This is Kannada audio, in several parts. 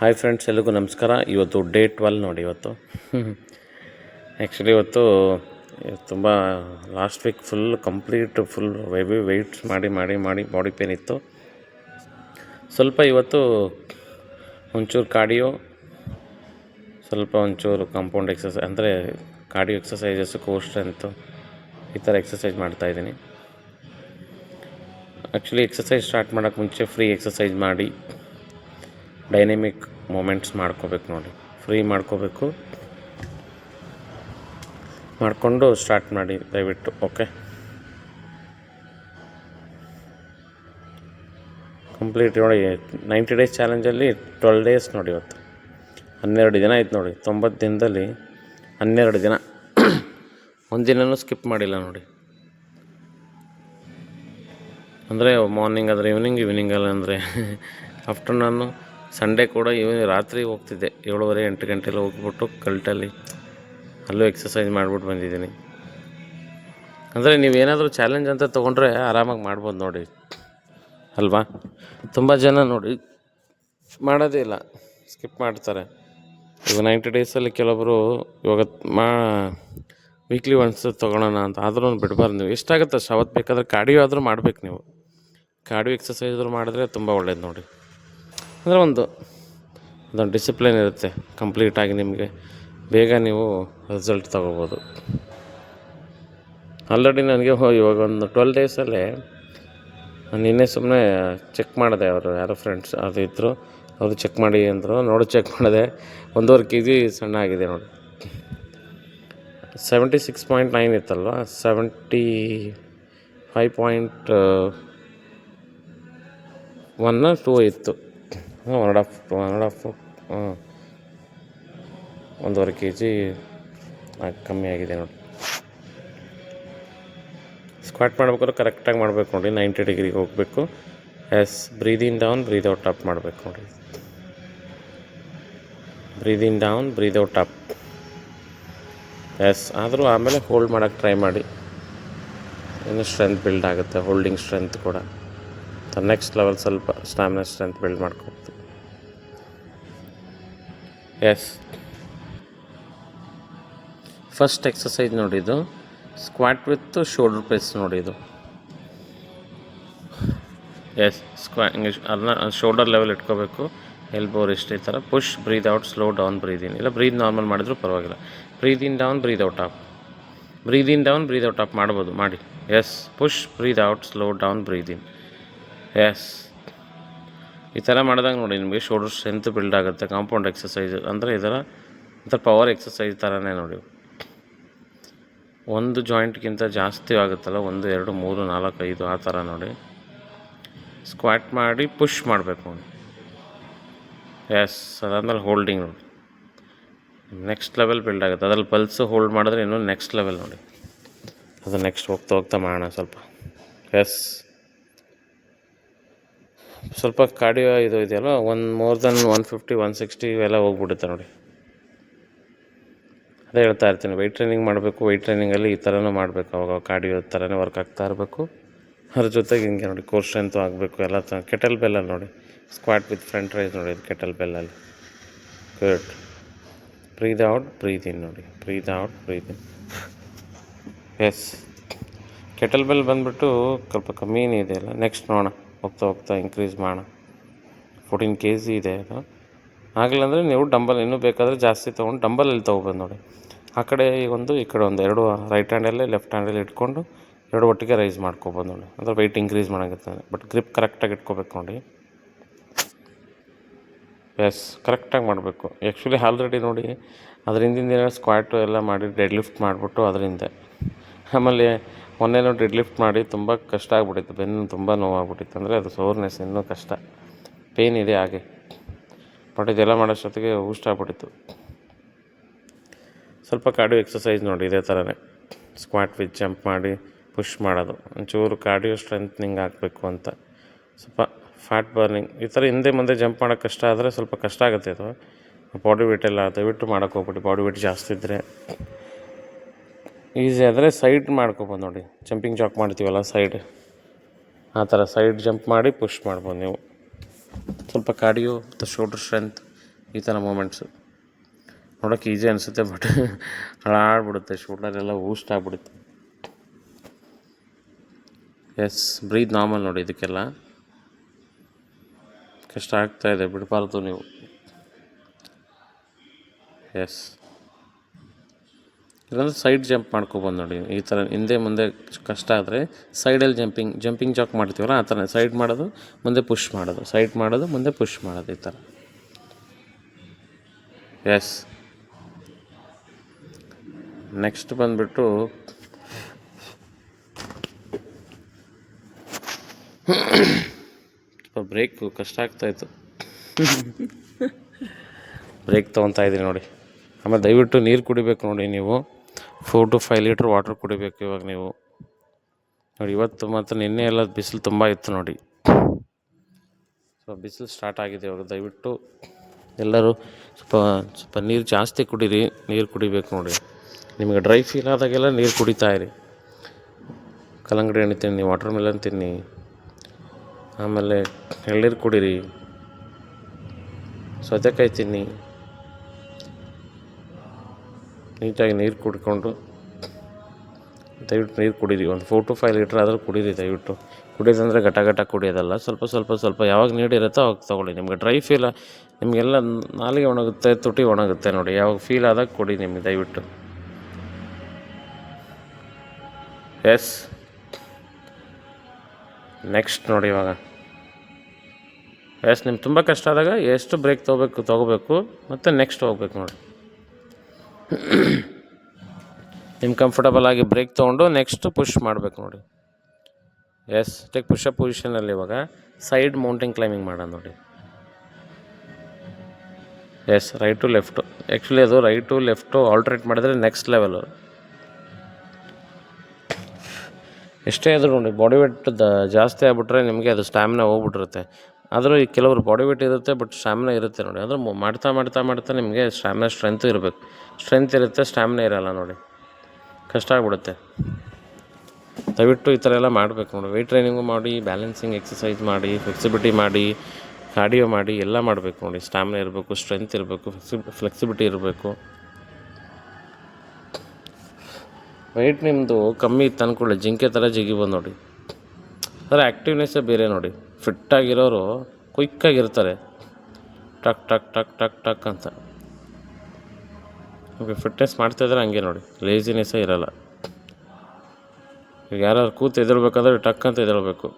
ಹಾಯ್ ಫ್ರೆಂಡ್ಸ್ ಎಲ್ರಿಗೂ ನಮಸ್ಕಾರ. ಇವತ್ತು ಡೇ ಟ್ವೆಲ್ ನೋಡಿ ಇವತ್ತು. ಆ್ಯಕ್ಚುಲಿ ಇವತ್ತು ತುಂಬ last week full complete full heavy weights ಮಾಡಿ ಮಾಡಿ ಮಾಡಿ ಬಾಡಿ ಪೇನ್ ಇತ್ತು. ಸ್ವಲ್ಪ ಇವತ್ತು ಒಂಚೂರು ಕಾರ್ಡಿಯೋ ಸ್ವಲ್ಪ ಒಂಚೂರು ಕಾಂಪೌಂಡ್ ಎಕ್ಸಸೈಸ್ ಅಂದರೆ ಕಾರ್ಡಿಯೋ ಎಕ್ಸಸೈಸಸ್ ಕೋರ್ ಸ್ಟ್ರೆಂತು ಈ ಥರ ಎಕ್ಸಸೈಸ್ ಮಾಡ್ತಾಯಿದ್ದೀನಿ ಆ್ಯಕ್ಚುಲಿ ಎಕ್ಸಸೈಸ್ ಸ್ಟಾರ್ಟ್ ಮಾಡೋಕ್ಕೆ ಮುಂಚೆ ಫ್ರೀ ಎಕ್ಸಸೈಸ್ ಮಾಡಿ. ಡೈನಮಿಕ್ ಮೂಮೆಂಟ್ಸ್ ಮಾಡ್ಕೋಬೇಕು ನೋಡಿ. ಫ್ರೀ ಮಾಡ್ಕೋಬೇಕು. ಮಾಡಿಕೊಂಡು ಸ್ಟಾರ್ಟ್ ಮಾಡಿ, ದಯವಿಟ್ಟು, ಓಕೆ? ಕಂಪ್ಲೀಟ್ ನೋಡಿ, ನೈಂಟಿ ಡೇಸ್ ಚಾಲೆಂಜಲ್ಲಿ ಟ್ವೆಲ್ ಡೇಸ್ ನೋಡಿ ಇವತ್ತು. ಹನ್ನೆರಡು ದಿನ ಆಯ್ತು ನೋಡಿ, ತೊಂಬತ್ತು ದಿನದಲ್ಲಿ ಹನ್ನೆರಡು ದಿನ. ಒಂದಿನೂ ಸ್ಕಿಪ್ ಮಾಡಿಲ್ಲ ನೋಡಿ. ಅಂದರೆ ಮಾರ್ನಿಂಗ್ ಆದರೆ ಈವ್ನಿಂಗ್ ಈವ್ನಿಂಗಲ್ಲ ಅಂದರೆ ಆಫ್ಟರ್ನೂನು ಸಂಡೇ ಕೂಡ ಇವನು ರಾತ್ರಿ ಹೋಗ್ತಿದ್ದೆ. ಏಳುವರೆ, ಎಂಟು ಗಂಟೆಲಿ ಹೋಗ್ಬಿಟ್ಟು ಕಲ್ಟಲ್ಲಿ ಅಲ್ಲೂ ಎಕ್ಸಸೈಸ್ ಮಾಡಿಬಿಟ್ಟು ಬಂದಿದ್ದೀನಿ. ಅಂದರೆ ನೀವೇನಾದರೂ ಚಾಲೆಂಜ್ ಅಂತ ತೊಗೊಂಡ್ರೆ ಆರಾಮಾಗಿ ಮಾಡ್ಬೋದು ನೋಡಿ. ಅಲ್ವಾ? ತುಂಬ ಜನ ನೋಡಿ ಮಾಡೋದೇ ಇಲ್ಲ. ಸ್ಕಿಪ್ ಮಾಡ್ತಾರೆ. ಈಗ ನೈಂಟಿ ಡೇಸಲ್ಲಿ ಕೆಲವೊಬ್ಬರು ಇವಾಗ ಮಾ ವೀಕ್ಲಿ ಒನ್ಸ್ ತೊಗೊಳೋಣ ಅಂತ ಆದರೂ ಬಿಡಬಾರ್ದು ನೀವು. ಎಷ್ಟಾಗುತ್ತೆ ಅವತ್ತು ಬೇಕಾದ್ರೆ ಕಾರ್ಡಿಯೋ ಆದರೂ ಮಾಡ್ಬೇಕು ನೀವು. ಕಾರ್ಡಿಯೋ ಎಕ್ಸಸೈಸ್ ಆದರೂ ಮಾಡಿದ್ರೆ ತುಂಬ ಒಳ್ಳೇದು ನೋಡಿ. ಅಂದರೆ ಒಂದು ಅದೊಂದು ಡಿಸಿಪ್ಲಿನ್ ಇರುತ್ತೆ ಕಂಪ್ಲೀಟಾಗಿ ನಿಮಗೆ. ಬೇಗ ನೀವು ರಿಸಲ್ಟ್ ತೊಗೋಬೋದು. ಆಲ್ರೆಡಿ ನನಗೆ ಹೋ, ಇವಾಗ ಒಂದು ಟ್ವೆಲ್ ಡೇಸಲ್ಲೇ ನಿನ್ನೆ ಸುಮ್ಮನೆ ಚೆಕ್ ಮಾಡಿದೆ ಅವರು, ಯಾರೋ ಫ್ರೆಂಡ್ಸ್ ಅದು ಇದ್ದರು ಅವರು ಚೆಕ್ ಮಾಡಿ ಅಂದರು, ನೋಡಿ ಚೆಕ್ ಮಾಡಿದೆ. ಒಂದೂವರೆ ಕೆ ಜಿ ಸಣ್ಣ ಆಗಿದೆ ನೋಡಿ. Seventy six point nine ಇತ್ತಲ್ವ? Seventy five point one two ಇತ್ತು. One and half one half ಹ್ಞೂ. ಒಂದೂವರೆ ಕೆ ಜಿ ಕಮ್ಮಿ ಆಗಿದೆ ನೋಡಿ. ಸ್ಕ್ವಾಟ್ ಮಾಡ್ಬೇಕಾದ್ರೆ ಕರೆಕ್ಟಾಗಿ ಮಾಡಬೇಕು ನೋಡಿ ನೈಂಟಿ ಡಿಗ್ರಿಗೆ ಹೋಗಬೇಕು. Yes breathe in down breathe out up ಮಾಡಬೇಕು ನೋಡಿ. Breathe in down breathe out up yes ಆದರೂ ಆಮೇಲೆ ಹೋಲ್ಡ್ ಮಾಡೋಕ್ಕೆ ಟ್ರೈ ಮಾಡಿ. ಇನ್ನು ಸ್ಟ್ರೆಂತ್ ಬಿಲ್ಡ್ ಆಗುತ್ತೆ ಹೋಲ್ಡಿಂಗ್ ಸ್ಟ್ರೆಂತ್ ಕೂಡ. ನೆಕ್ಸ್ಟ್ ಲೆವೆಲ್ ಸ್ವಲ್ಪ ಸ್ಟ್ಯಾಮಿನಾ ಸ್ಟ್ರೆಂತ್ ಬಿಲ್ಡ್ ಮಾಡ್ಕೋಬೋದು ಎಸ್ ಫಸ್ಟ್ ಎಕ್ಸಸೈಸ್ ನೋಡಿದ್ದು. ಸ್ಕ್ವಾಟ್ ವಿತ್ ಶೋಲ್ಡರ್ ಪ್ರೆಸ್ ನೋಡಿದ್ದು. ಎಸ್ ಸ್ಕ್ವಾ ಅದನ್ನ ಶೋಲ್ಡರ್ ಲೆವೆಲ್ ಇಟ್ಕೋಬೇಕು. ಎಲ್ಬೋ ರೆಸ್ಟ್ ಈ ಥರ. Push breathe out slow down breathe in ಇಲ್ಲ ಬ್ರೀದ್ ನಾರ್ಮಲ್ ಮಾಡಿದ್ರು ಪರವಾಗಿಲ್ಲ. Breathe in down breathe out up breathe in down breathe out up ಮಾಡ್ಬೋದು. ಮಾಡಿ. Yes push breathe out slow down breathe in yes ಈ ಥರ ಮಾಡಿದಾಗ ನೋಡಿ ನಿಮಗೆ ಶೋಲ್ಡರ್ ಸ್ಟ್ರೆಂತ್ ಬಿಲ್ಡ್ ಆಗುತ್ತೆ ಕಾಂಪೌಂಡ್ ಎಕ್ಸಸೈಸ್ ಅಂದರೆ ಇದರ ಒಂಥರ ಪವರ್ ಎಕ್ಸಸೈಸ್ ಥರನೇ ನೋಡಿ. ಒಂದು ಜಾಯಿಂಟ್ಗಿಂತ ಜಾಸ್ತಿ ಆಗುತ್ತಲ್ಲ, ಒಂದು, ಎರಡು, ಮೂರು, ನಾಲ್ಕು, ಐದು ಆ ಥರ ನೋಡಿ. ಸ್ಕ್ವಾಟ್ ಮಾಡಿ ಪುಷ್ ಮಾಡಬೇಕು ಎಸ್ ಅದಾದ್ಮೇಲೆ ಹೋಲ್ಡಿಂಗ್ ನೋಡಿ. ನೆಕ್ಸ್ಟ್ ಲೆವೆಲ್ ಬಿಲ್ಡ್ ಆಗುತ್ತೆ. ಅದ್ರಲ್ಲಿ ಪಲ್ಸು ಹೋಲ್ಡ್ ಮಾಡಿದ್ರೆ ಇನ್ನೂ ನೆಕ್ಸ್ಟ್ ಲೆವೆಲ್ ನೋಡಿ. ಅದು ನೆಕ್ಸ್ಟ್ ಹೋಗ್ತಾ ಹೋಗ್ತಾ ಮಾಡೋಣ ಸ್ವಲ್ಪ. ಎಸ್ ಸ್ವಲ್ಪ ಕಾರ್ಡಿಯೋ ಇದು ಇದೆಯಲ್ಲ one more then one fifty one sixty ಇವೆಲ್ಲ ಹೋಗ್ಬಿಡುತ್ತೆ ನೋಡಿ. ಅದೇ ಹೇಳ್ತಾ ಇರ್ತೀನಿ ವೆಯ್ಟ್ ಟ್ರೈನಿಂಗ್ ಮಾಡಬೇಕು ವೆಯ್ಟ್ ಟ್ರೈನಿಂಗಲ್ಲಿ ಈ ಥರನೂ ಮಾಡಬೇಕು, ಅವಾಗ ಕಾರ್ಡಿಯೋ ಥರನೇ ವರ್ಕ್ ಆಗ್ತಾ ಇರಬೇಕು. ಅದ್ರ ಜೊತೆಗೆ ಹಿಂಗೆ ನೋಡಿ ಕೋರ್ ಸ್ಟ್ರೆಂತು ಆಗಬೇಕು, ಎಲ್ಲ ತ ಕೆಟಲ್ ಬೆಲ್ಲಲ್ಲಿ ನೋಡಿ ಸ್ಕ್ವಾಟ್ ವಿತ್ ಫ್ರಂಟ್ ರೈಸ್ ನೋಡಿ ಇದು kettle ಬೆಲ್ಲಲ್ಲಿ good breathe out breathe in ನೋಡಿ breathe out breathe in yes kettle bell ಬಂದುಬಿಟ್ಟು ಸ್ವಲ್ಪ ಕಮ್ಮಿನೇ ಇದೆಯಲ್ಲ ನೆಕ್ಸ್ಟ್ ನೋಡೋಣ. ಹೋಗ್ತಾ ಹೋಗ್ತಾ ಇನ್ಕ್ರೀಸ್ ಮಾಡೋಣ ಫೋರ್ಟೀನ್ ಕೆ ಜಿ ಇದೆ ಅದು. ಆಗಲಿಲ್ಲ ಅಂದರೆ ನೀವು ಡಂಬಲ್ ಇನ್ನೂ ಬೇಕಾದರೆ ಜಾಸ್ತಿ ತೊಗೊಂಡು ಡಂಬಲಲ್ಲಿ ತೊಗೊಬೋದು ನೋಡಿ. ಆ ಕಡೆ ಒಂದು, ಈ ಕಡೆ ಒಂದು, ಎರಡು ರೈಟ್ ಹ್ಯಾಂಡಲ್ಲೇ ಲೆಫ್ಟ್ ಹ್ಯಾಂಡಲ್ಲಿ ಇಟ್ಕೊಂಡು ಎರಡು ಒಟ್ಟಿಗೆ ರೈಸ್ ಮಾಡ್ಕೊಬೋದು ನೋಡಿ. ಅಂದರೆ ವೆಯ್ಟ್ ಇನ್ಕ್ರೀಸ್ ಮಾಡೋಂಗುತ್ತೆ ಬಟ್ ಗ್ರಿಪ್ ಕರೆಕ್ಟಾಗಿ ಇಟ್ಕೋಬೇಕು ನೋಡಿ. ಎಸ್ ಕರೆಕ್ಟಾಗಿ ಮಾಡಬೇಕು. ಆ್ಯಕ್ಚುಲಿ ಆಲ್ರೆಡಿ ನೋಡಿ ಅದರಿಂದ ಸ್ಕ್ವಾಟು ಎಲ್ಲ ಮಾಡಿ ಡೆಡ್ ಲಿಫ್ಟ್ ಮಾಡಿಬಿಟ್ಟು ಅದರಿಂದ. ಆಮೇಲೆ ಮೊನ್ನೆನೂ ಡೆಡ್ ಲಿಫ್ಟ್ ಮಾಡಿ ತುಂಬ ಕಷ್ಟ ಆಗ್ಬಿಟ್ಟಿತ್ತು. ಬೆನ್ನು ತುಂಬ ನೋವಾಗ್ಬಿಟ್ಟಿತ್ತು. ಅಂದರೆ ಅದು ಸೋರ್ನೆಸ್ ಇನ್ನೂ ಕಷ್ಟ. ಪೇನ್ ಇದೆ ಹಾಗೆ. ಬಟ್ ಇದೆಲ್ಲ ಮಾಡೋಷ್ಟೊತ್ತಿಗೆ ಆಗ್ಬಿಟ್ಟಿತ್ತು. ಸ್ವಲ್ಪ ಕಾರ್ಡಿಯೋ ಎಕ್ಸಸೈಸ್ ನೋಡಿ, ಇದೇ ಥರನೇ ಸ್ಕ್ವಾಟ್ ವಿತ್ ಜಂಪ್ ಮಾಡಿ ಪುಷ್ ಮಾಡೋದು. ಒಂಚೂರು ಕಾರ್ಡಿಯೋ ಸ್ಟ್ರೆಂತ್ನಿಂಗ್ ಆಗಬೇಕು ಅಂತ. ಸ್ವಲ್ಪ ಫ್ಯಾಟ್ ಬರ್ನಿಂಗ್ ಈ ಥರ ಹಿಂದೆ ಮುಂದೆ ಜಂಪ್ ಮಾಡೋಕ್ಕೆ ಕಷ್ಟ ಆದರೆ ಸ್ವಲ್ಪ ಕಷ್ಟ ಆಗುತ್ತೆ ಅದು. ಬಾಡಿ ವೇಟ್ ಎಲ್ಲ ದಯವಿಟ್ಟು ಮಾಡೋಕ್ಕೆ ಹೋಗ್ಬಿಟ್ಟು ಬಾಡಿ ವೇಟ್ ಜಾಸ್ತಿ ಇದ್ದರೆ ಈಸಿ ಆದರೆ ಸೈಡ್ ಮಾಡ್ಕೊಬೋದು ನೋಡಿ. ಜಂಪಿಂಗ್ ಜಾಕ್ ಮಾಡ್ತೀವಲ್ಲ ಸೈಡ್. ಆ ಥರ ಸೈಡ್ ಜಂಪ್ ಮಾಡಿ ಪುಷ್ ಮಾಡ್ಬೋದು ನೀವು. ಸ್ವಲ್ಪ ಕಾರ್ಡಿಯೋ ಮತ್ತು ಶೋಲ್ಡರ್ ಸ್ಟ್ರೆಂತ್ ಈ ಥರ ಮೂಮೆಂಟ್ಸು ನೋಡೋಕೆ ಈಸಿ ಅನಿಸುತ್ತೆ ಬಟ್ ಹಾಳಾಡ್ಬಿಡುತ್ತೆ ಶೋಲ್ಡರ್ ಎಲ್ಲ ಊಸ್ಟ್ ಆಗ್ಬಿಡುತ್ತೆ. ಎಸ್ ಬ್ರೀದ್ ನಾರ್ಮಲ್ ನೋಡಿ ಇದಕ್ಕೆಲ್ಲ. ಕಷ್ಟ ಆಗ್ತಾ ಇದೆ, ಬಿಡಬಾರ್ದು ನೀವು. ಎಸ್ ಇಲ್ಲಾಂದ್ರೆ ಸೈಡ್ ಜಂಪ್ ಮಾಡ್ಕೊಬೋದು ನೋಡಿ. ಈ ಥರ ಹಿಂದೆ ಮುಂದೆ ಕಷ್ಟ ಆದರೆ ಸೈಡಲ್ಲಿ ಜಂಪಿಂಗ್ ಜಂಪಿಂಗ್ ಜಾಕ್ ಮಾಡ್ತೀವಲ್ಲ ಆ ಥರ ಸೈಡ್ ಮಾಡೋದು ಮುಂದೆ ಪುಷ್ ಮಾಡೋದು. ಸೈಡ್ ಮಾಡೋದು ಮುಂದೆ ಪುಷ್ ಮಾಡೋದು ಈ ಥರ ಎಸ್ ನೆಕ್ಸ್ಟ್ ಬಂದುಬಿಟ್ಟು ಸ್ವಲ್ಪ ಬ್ರೇಕು ಕಷ್ಟ ಆಗ್ತಾಯಿತ್ತು ಬ್ರೇಕ್ ತೊಗೊತಾ ಇದ್ದೀನಿ ನೋಡಿ. ಆಮೇಲೆ ದಯವಿಟ್ಟು ನೀರು ಕುಡಿಬೇಕು ನೋಡಿ ನೀವು. Four to five litre water ಕುಡಿಬೇಕು ಇವಾಗ ನೀವು. ನೋಡಿ, ಇವತ್ತು ಮತ್ತು ನಿನ್ನೆ ಎಲ್ಲ ಬಿಸಿಲು ತುಂಬ ಇತ್ತು ನೋಡಿ. ಸೊ ಬಿಸಿಲು ಸ್ಟಾರ್ಟ್ ಆಗಿದೆ ಇವಾಗ. ದಯವಿಟ್ಟು ಎಲ್ಲರೂ ಸ್ವಲ್ಪ ಸ್ವಲ್ಪ ನೀರು ಜಾಸ್ತಿ ಕುಡೀರಿ. ನೀರು ಕುಡಿಬೇಕು ನೋಡಿ. ನಿಮಗೆ ಡ್ರೈ ಫೀಲ್ ಆದಾಗೆಲ್ಲ ನೀರು ಕುಡಿತಾ ಇರಿ. ಕಲ್ಲಂಗಡಿ ಹಣ್ಣು ತಿನ್ನಿ ವಾಟರ್ ಮೆಲನ್ ತಿನ್ನಿ. ಆಮೇಲೆ ಎಳ್ನೀರು ಕುಡೀರಿ. ಸೌತೆಕಾಯಿ ತಿನ್ನಿ. ನೀಟಾಗಿ ನೀರು ಕುಡ್ಕೊಂಡು ದಯವಿಟ್ಟು ನೀರು ಕುಡೀರಿ. ಒಂದು ಫೋರ್ ಟು ಫೈವ್ ಲೀಟ್ರ್ ಆದರೂ ಕುಡೀರಿ ದಯವಿಟ್ಟು. ಕುಡಿಯೋದಂದರೆ ಘಟ ಘಟ ಕುಡಿಯೋದಲ್ಲ. ಸ್ವಲ್ಪ ಸ್ವಲ್ಪ ಸ್ವಲ್ಪ ಯಾವಾಗ ನೀಡಿರುತ್ತೋ ಅವಾಗ ತೊಗೊಳ್ಳಿ. ನಿಮಗೆ ಡ್ರೈ ಫೀಲ್ ನಿಮಗೆಲ್ಲ ನಾಲಿಗೆ ಒಣಗುತ್ತೆ, ತುಟಿ ಒಣಗುತ್ತೆ ನೋಡಿ. ಯಾವಾಗ ಫೀಲ್ ಆದಾಗ ಕುಡಿ ನಿಮಗೆ ದಯವಿಟ್ಟು. ಎಸ್ ನೆಕ್ಸ್ಟ್ ನೋಡಿ ಇವಾಗ. ಎಸ್ ನಿಮ್ಗೆ ತುಂಬ ಕಷ್ಟ ಆದಾಗ ಎಷ್ಟು ಬ್ರೇಕ್ ತೊಗೋಬೇಕು ತೊಗೋಬೇಕು. ಮತ್ತು ನೆಕ್ಸ್ಟ್ ಹೋಗ್ಬೇಕು ನೋಡಿ. ನಿಮ್ಮ ಕಂಫರ್ಟಬಲ್ ಆಗಿ ಬ್ರೇಕ್ ತೊಗೊಂಡು ನೆಕ್ಸ್ಟ್ ಪುಷ್ ಮಾಡಬೇಕು ನೋಡಿ. ಎಸ್ ಟೇಕ್ ಪುಷಪ್ ಪೊಸಿಷನಲ್ಲಿ ಇವಾಗ. ಸೈಡ್ ಮೌಂಟಿಂಗ್ ಕ್ಲೈಂಬಿಂಗ್ ಮಾಡೋಣ ನೋಡಿ. ಎಸ್ ರೈಟು ಲೆಫ್ಟು ಆ್ಯಕ್ಚುಲಿ ಅದು ರೈಟು ಲೆಫ್ಟು ಆಲ್ಟ್ರೇಟ್ ಮಾಡಿದ್ರೆ ನೆಕ್ಸ್ಟ್ ಲೆವೆಲು ಎಷ್ಟೇ ಆದರೂ ನೋಡಿ ಬಾಡಿ ವೇಟ್ ಜಾಸ್ತಿ ಆಗ್ಬಿಟ್ರೆ ನಿಮಗೆ ಅದು ಸ್ಟ್ಯಾಮಿನಾ ಹೋಗ್ಬಿಟ್ಟಿರುತ್ತೆ. ಆದರೂ ಈ ಕೆಲವರು ಬಾಡಿ ವೇಟ್ ಇರುತ್ತೆ ಬಟ್ ಸ್ಟ್ಯಾಮಿನ ಇರುತ್ತೆ ನೋಡಿ. ಅಂದರೆ ಮಾಡ್ತಾ ಮಾಡ್ತಾ ಮಾಡ್ತಾ ನಿಮಗೆ ಸ್ಟ್ಯಾಮಿನ ಸ್ಟ್ರೆಂತು ಇರಬೇಕು. ಸ್ಟ್ರೆಂತ್ ಇರುತ್ತೆ ಸ್ಟ್ಯಾಮಿನ ಇರಲ್ಲ ನೋಡಿ. ಕಷ್ಟ ಆಗ್ಬಿಡುತ್ತೆ. ದಯವಿಟ್ಟು ಈ ಥರ ಎಲ್ಲ ಮಾಡಬೇಕು ನೋಡಿ. ವೆಯ್ಟ್ ಟ್ರೈನಿಂಗು ಮಾಡಿ ಬ್ಯಾಲೆನ್ಸಿಂಗ್ ಎಕ್ಸಸೈಸ್ ಮಾಡಿ ಫ್ಲೆಕ್ಸಿಬಿಲಿಟಿ ಮಾಡಿ ಕಾರ್ಡಿಯೋ ಮಾಡಿ, ಎಲ್ಲ ಮಾಡಬೇಕು ನೋಡಿ. ಸ್ಟ್ಯಾಮಿನ ಇರಬೇಕು ಸ್ಟ್ರೆಂತ್ ಇರಬೇಕು ಫ್ಲೆಕ್ಸಿ ಫ್ಲೆಕ್ಸಿಬಿಲಿಟಿ ಇರಬೇಕು. ವೆಯ್ಟ್ ನಿಮ್ಮದು ಕಮ್ಮಿ ಇತ್ತು ಅಂದ್ಕೊಳ್ಳಿ ಜಿಂಕೆ ಥರ ಜಿಗಿಬೋದು ನೋಡಿ. ಅದರ ಆ್ಯಕ್ಟಿವ್ನೆಸ್ಸೇ ಬೇರೆ ನೋಡಿ. ಫಿಟ್ಟಾಗಿರೋರು ಕ್ವಿಕ್ಕಾಗಿರ್ತಾರೆ ಟಕ್ ಟಕ್ ಟಕ್ ಟಕ್ ಟಕ್ ಅಂತ. ಓಕೆ ಫಿಟ್ನೆಸ್ ಮಾಡ್ತಾಯಿದ್ರೆ ಹಂಗೆ ನೋಡಿ. ಲೇಜಿನೆಸ್ಸೇ ಇರಲ್ಲ. ಈಗ ಯಾರು ಕೂತು ಎದ್ದೇಳ್ಬೇಕಾದ್ರೆ ಟಕ್ ಅಂತ ಎದ್ದೇಳಬೇಕು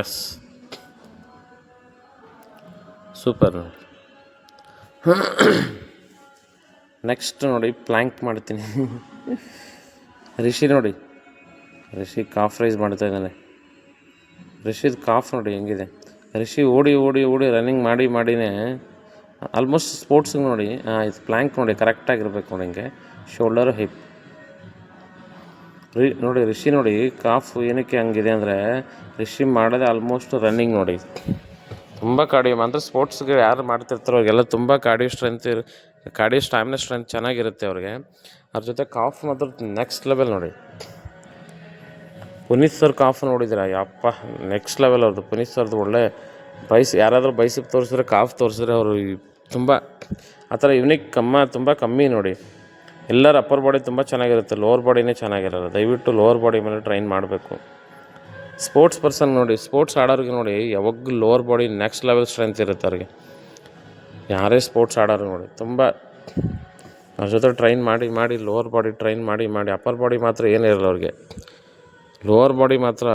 ಎಸ್ ಸೂಪರ್ ನೋಡಿ. ನೆಕ್ಸ್ಟ್ ನೋಡಿ ಪ್ಲ್ಯಾಂಕ್ ಮಾಡ್ತೀನಿ. ರಿಷಿ ನೋಡಿ. ರಿಷಿ ಕಾಫ್ ರೈಸ್ ಮಾಡ್ತಾ ಇದ್ದಾನೆ. ರಿಷಿದ್ ಕಾಫ್ ನೋಡಿ ಹೆಂಗಿದೆ. ರಿಷಿ ಓಡಿ ಓಡಿ ಓಡಿ ರನ್ನಿಂಗ್ ಮಾಡಿ, ಮಾಡಿನೇ ಆಲ್ಮೋಸ್ಟ್ ಸ್ಪೋರ್ಟ್ಸಿಗೆ ನೋಡಿ ಇದು ಪ್ಲ್ಯಾಂಕ್ ನೋಡಿ ಕರೆಕ್ಟಾಗಿರ್ಬೇಕು ನೋಡಿ ಹಿಂಗೆ. ಶೋಲ್ಡರ್ ಹಿಪ್ ರಿ, ನೋಡಿ ರಿಷಿ ನೋಡಿ ಕಾಫ್ ಏನಕ್ಕೆ ಹಂಗಿದೆ ಅಂದರೆ ರಿಷಿ ಮಾಡೋದೇ ಆಲ್ಮೋಸ್ಟ್ ರನ್ನಿಂಗ್ ನೋಡಿ. ತುಂಬ ಕಾರ್ಡಿಯೋ ಅಂದರೆ ಸ್ಪೋರ್ಟ್ಸ್ಗೆ ಯಾರು ಮಾಡ್ತಿರ್ತಾರೋ ಅವ್ರಿಗೆಲ್ಲ ತುಂಬ ಕಾರ್ಡಿಯೋ ಸ್ಟ್ರೆಂತ್ ಇರ್ ಕಾರ್ಡಿಯೋ ಸ್ಟ್ಯಾಮಿನಾ ಸ್ಟ್ರೆಂತ್ ಚೆನ್ನಾಗಿರುತ್ತೆ ಅವ್ರಿಗೆ. ಅದ್ರ ಜೊತೆ ಕಾಫ್ ಮಾತ್ರ ನೆಕ್ಸ್ಟ್ ಲೆವೆಲ್ ನೋಡಿ. ಪುನೀತ್ ಸರ್ ಕಾಫ್ ನೋಡಿದ್ರ ಯಪ್ಪ ನೆಕ್ಸ್ಟ್ ಲೆವೆಲ್ ಅವ್ರದ್ದು ಪುನೀತ್ ಸರ್ದು ಒಳ್ಳೆ ಬೈಸ್, ಯಾರಾದರೂ ಬೈಸಿಗೆ ತೋರಿಸಿದ್ರೆ ಕಾಫ್ ತೋರಿಸಿದ್ರೆ ಅವರು ತುಂಬ, ಆ ಥರ ಯುನಿಕ್ ಕಮ್ಮ, ತುಂಬ ಕಮ್ಮಿ ನೋಡಿ. ಎಲ್ಲರ ಅಪ್ಪರ್ ಬಾಡಿ ತುಂಬ ಚೆನ್ನಾಗಿರುತ್ತೆ. ಲೋವರ್ ಬಾಡಿನೇ ಚೆನ್ನಾಗಿರಲ್ಲ. ದಯವಿಟ್ಟು ಲೋವರ್ ಬಾಡಿ ಮೇಲೆ ಟ್ರೈನ್ ಮಾಡಬೇಕು. ಸ್ಪೋರ್ಟ್ಸ್ ಪರ್ಸನ್ ನೋಡಿ ಸ್ಪೋರ್ಟ್ಸ್ ಆಡೋರಿಗೆ ನೋಡಿ, ಯಾವಾಗಲೂ lower body next level strength ಇರುತ್ತೆ ಅವ್ರಿಗೆ. ಯಾರೇ ಸ್ಪೋರ್ಟ್ಸ್ ಆಡೋರು ನೋಡಿ, ತುಂಬ ಅವ್ರ ಜೊತೆ ಟ್ರೈನ್ ಮಾಡಿ ಮಾಡಿ ಲೋವರ್ ಬಾಡಿ ಟ್ರೈನ್ ಮಾಡಿ ಮಾಡಿ ಅಪ್ಪರ್ ಬಾಡಿ ಮಾತ್ರ ಏನಿರಲ್ಲ ಅವ್ರಿಗೆ. ಲೋವರ್ ಬಾಡಿ ಮಾತ್ರ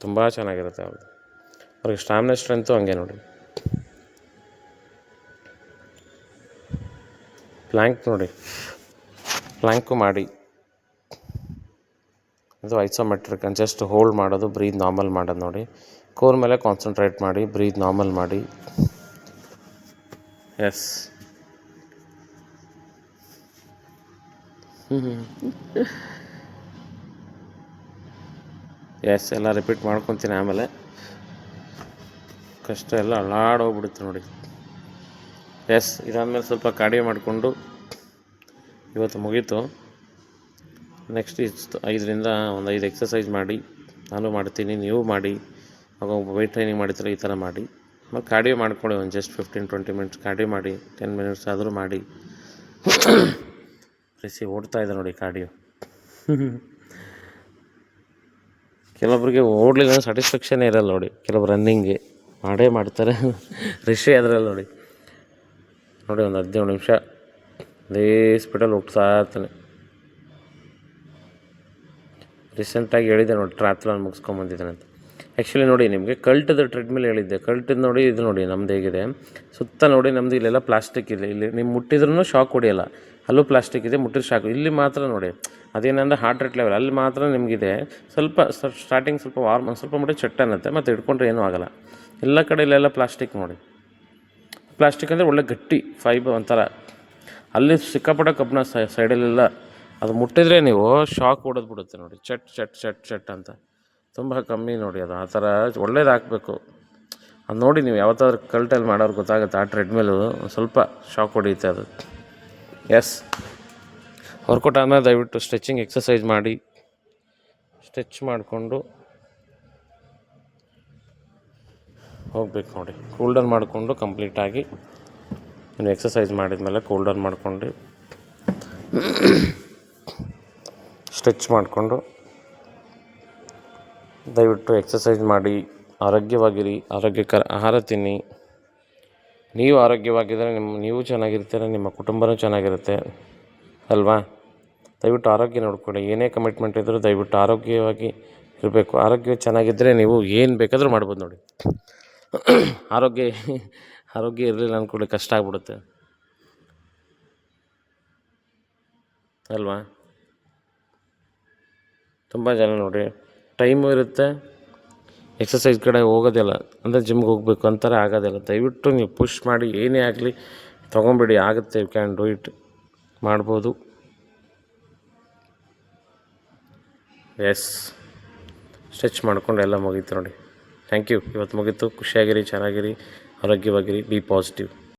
ತುಂಬ ಚೆನ್ನಾಗಿರುತ್ತೆ ಅವ್ರದ್ದು ಅವ್ರಿಗೆ ಸ್ಟ್ಯಾಮಿನಾ ಸ್ಟ್ರೆಂತು ಹಂಗೆ ನೋಡಿ. ಪ್ಲ್ಯಾಂಕ್ ನೋಡಿ. ಪ್ಲ್ಯಾಂಕು ಮಾಡಿ. ಇದು ಐಸೋಮೆಟ್ರಿಕ್ ಜಸ್ಟ್ ಹೋಲ್ಡ್ ಮಾಡೋದು ಬ್ರೀದ್ ನಾರ್ಮಲ್ ಮಾಡೋದು ನೋಡಿ. ಕೋರ್ ಮೇಲೆ ಕಾನ್ಸಂಟ್ರೇಟ್ ಮಾಡಿ ಬ್ರೀದ್ ನಾರ್ಮಲ್ ಮಾಡಿ. ಎಸ್ ಎಸ್ ಎಲ್ಲ ರಿಪೀಟ್ ಮಾಡ್ಕೊತೀನಿ ಆಮೇಲೆ. ಕಷ್ಟ ಎಲ್ಲ ಅಳ್ಳಾಡೋಗ್ಬಿಡುತ್ತೆ ನೋಡಿ. ಎಸ್ ಇದಾದಮೇಲೆ ಸ್ವಲ್ಪ ಕಾರ್ಡಿಯೋ ಮಾಡಿಕೊಂಡು ಇವತ್ತು ಮುಗೀತು. ನೆಕ್ಸ್ಟ್ ಇಷ್ಟು ಐದರಿಂದ ಒಂದು ಐದು ಎಕ್ಸಸೈಸ್ ಮಾಡಿ. ನಾನು ಮಾಡ್ತೀನಿ, ನೀವು ಮಾಡಿ. ಹಾಗೂ ವೆಯ್ಟ್ ಟ್ರೈನಿಂಗ್ ಮಾಡಿದ್ರೆ ಈ ಥರ ಮಾಡಿ. ಮತ್ತು ಕಾರ್ಡಿಯೋ ಮಾಡ್ಕೊಳ್ಳಿ ಒಂದು just fifteen twenty minutes cardio ಮಾಡಿ. ಟೆನ್ ಮಿನಿಟ್ಸ್ ಆದರೂ ಮಾಡಿ. ರಿಸಿ ಓಡ್ತಾ ಇದೆ ನೋಡಿ ಕಾರ್ಡಿಯೋ ಕೆಲವೊಬ್ರಿಗೆ ಓಡ್ಲಿಲ್ಲ ಸ್ಯಾಟಿಸ್ಫ್ಯಾಕ್ಷನ್ ಇರಲ್ಲ ನೋಡಿ. ಕೆಲವು ರನ್ನಿಂಗ್ ಮಾಡೇ ಮಾಡ್ತಾರೆ. ರಿಷಿ ಅದರಲ್ಲಿ ನೋಡಿ. ನೋಡಿ ಒಂದು ಹದಿನೇಳು ನಿಮಿಷ. ಅದೇ ಸ್ಪೀಡಲ್ಲಿ ಹೋಗ್ತಾ ಇರ್ತಾನೆ. ರೀಸೆಂಟಾಗಿ ಹೇಳಿದ್ದೆ ನೋಡಿ ಟ್ರಾತ್ಲಾನ್ ಮುಗಿಸ್ಕೊಂಬಂದಿದ್ದಾನೆ ಅಂತ. ಆ್ಯಕ್ಚುಲಿ ನೋಡಿ, ನಿಮಗೆ ಕಲ್ಟದ ಟ್ರೆಡ್ಮಿಲ್ ಹೇಳಿದ್ದೆ. ಕಲ್ಟದ ನೋಡಿ, ಇದು ನೋಡಿ ನಮ್ಮದು ಹೇಗಿದೆ. ಸುತ್ತ ನೋಡಿ ನಮ್ದು ಇಲ್ಲೆಲ್ಲ ಪ್ಲಾಸ್ಟಿಕ್ ಇದೆ. ಇಲ್ಲಿ ನಿಮ್ಮ ಮುಟ್ಟಿದ್ರೂ ಶಾಕ್ ಹೊಡಿಯಲ್ಲ. ಅಲ್ಲೂ ಪ್ಲಾಸ್ಟಿಕ್ ಇದೆ, ಮುಟ್ಟಿದ್ರೆ ಶಾಕ್ ಇಲ್ಲಿ ಮಾತ್ರ ನೋಡಿ. ಅದೇನಂದ್ರೆ ಹಾರ್ಟ್ ರೇಟ್ ಲೆವೆಲ್ ಅಲ್ಲಿ ಮಾತ್ರ ನಿಮಗಿದೆ. ಸ್ವಲ್ಪ ಸ್ಟಾರ್ಟಿಂಗ್ ಸ್ವಲ್ಪ ವಾರ್ಮ್ ಸ್ವಲ್ಪ ಮಟ್ಟ ಚಟ್ಟ ಅನ್ನತ್ತೆ, ಮತ್ತು ಹಿಡ್ಕೊಂಡ್ರೆ ಏನೂ ಆಗಲ್ಲ. ಎಲ್ಲ ಕಡೆ ಇಲ್ಲೆಲ್ಲ ಪ್ಲಾಸ್ಟಿಕ್ ನೋಡಿ. ಪ್ಲಾಸ್ಟಿಕ್ ಅಂದರೆ ಒಳ್ಳೆ ಗಟ್ಟಿ ಫೈಬರ್ ಒಂಥರ. ಅಲ್ಲಿ ಸಿಕ್ಕಾಪಟ್ಟೆ ಕಬ್ಬಣ ಸೈಡಲ್ಲೆಲ್ಲ ಅದು ಮುಟ್ಟಿದ್ರೆ ನೀವು ಶಾಕ್ ಹೊಡೆದು ಬಿಡುತ್ತೆ ನೋಡಿ. ಚಟ್ ಚಟ್ ಚಟ್ ಚಟ್ ಅಂತ. ತುಂಬ ಕಮ್ಮಿ ನೋಡಿ ಅದು. ಆ ಥರ ಒಳ್ಳೇದು ಹಾಕಬೇಕು. ಅದು ನೋಡಿ ನೀವು ಯಾವತ್ತಾದ್ರೂ ಕಲ್ಟಲ್ಲಿ ಮಾಡೋರು ಗೊತ್ತಾಗುತ್ತೆ, ಆ ಟ್ರೆಡ್ಮಿಲು ಒಂದು ಸ್ವಲ್ಪ ಶಾಕ್ ಹೊಡೆಯುತ್ತೆ ಅದು. ಎಸ್ ವರ್ಕೌಟ್ ಆದಮೇಲೆ ದಯವಿಟ್ಟು ಸ್ಟ್ರೆಚಿಂಗ್ ಎಕ್ಸಸೈಸ್ ಮಾಡಿ ಸ್ಟ್ರೆಚ್ ಮಾಡಿಕೊಂಡು ಹೋಗ್ಬೇಕು ನೋಡಿ. ಕೂಲ್ ಡೌನ್ ಮಾಡಿಕೊಂಡು ಕಂಪ್ಲೀಟಾಗಿ ನೀವು ಎಕ್ಸಸೈಸ್ ಮಾಡಿದ್ಮೇಲೆ ಕೂಲ್ ಡೌನ್ ಮಾಡಿಕೊಂಡು ಸ್ಟ್ರೆಚ್ ಮಾಡಿಕೊಂಡು ದಯವಿಟ್ಟು ಎಕ್ಸಸೈಸ್ ಮಾಡಿ. ಆರೋಗ್ಯವಾಗಿರಿ. ಆರೋಗ್ಯಕರ ಆಹಾರ ತಿನ್ನಿ. ನೀವು ಆರೋಗ್ಯವಾಗಿದ್ದರೆ ನಿಮ್ಮ, ನೀವು ಚೆನ್ನಾಗಿರ್ತೀರ, ನಿಮ್ಮ ಕುಟುಂಬನೂ ಚೆನ್ನಾಗಿರುತ್ತೆ. ಅಲ್ವಾ? ದಯವಿಟ್ಟು ಆರೋಗ್ಯ ನೋಡಿಕೊಳ್ಳಿ. ಏನೇ ಕಮಿಟ್ಮೆಂಟ್ ಇದ್ದರೂ ದಯವಿಟ್ಟು ಆರೋಗ್ಯವಾಗಿ ಇರಬೇಕು. ಆರೋಗ್ಯ ಚೆನ್ನಾಗಿದ್ದರೆ ನೀವು ಏನು ಬೇಕಾದರೂ ಮಾಡ್ಬೋದು ನೋಡಿ. ಆರೋಗ್ಯ ಆರೋಗ್ಯ ಇರಲಿಲ್ಲ ಅಂದ್ಕೊಳ್ಳಿ ಕಷ್ಟ ಆಗ್ಬಿಡುತ್ತೆ. ಅಲ್ವಾ? ತುಂಬ ಜನ ನೋಡಿ ಟೈಮು ಇರುತ್ತೆ ಎಕ್ಸಸೈಸ್ ಕಡೆ ಹೋಗೋದಿಲ್ಲ ಅಂದರೆ ಜಿಮ್ಗೆ ಹೋಗ್ಬೇಕು ಅಂತಾರೆ ಆಗೋದಿಲ್ಲ ದಯವಿಟ್ಟು ನೀವು ಪುಷ್ ಮಾಡಿ, ಏನೇ ಆಗಲಿ, ತೊಗೊಂಬಿಡಿ. ಆಗುತ್ತೆ ಯು ಕ್ಯಾನ್ ಡೂ ಇಟ್ ಮಾಡ್ಬೋದು. ಎಸ್ ಸ್ಟ್ರೆಚ್ ಮಾಡ್ಕೊಂಡು ಎಲ್ಲ ಮುಗೀತು ನೋಡಿ. ಥ್ಯಾಂಕ್ ಯು ಇವತ್ತು ಮುಗೀತು. ಖುಷಿಯಾಗಿರಿ, ಚೆನ್ನಾಗಿರಿ, ಆರೋಗ್ಯವಾಗಿರಿ. B positive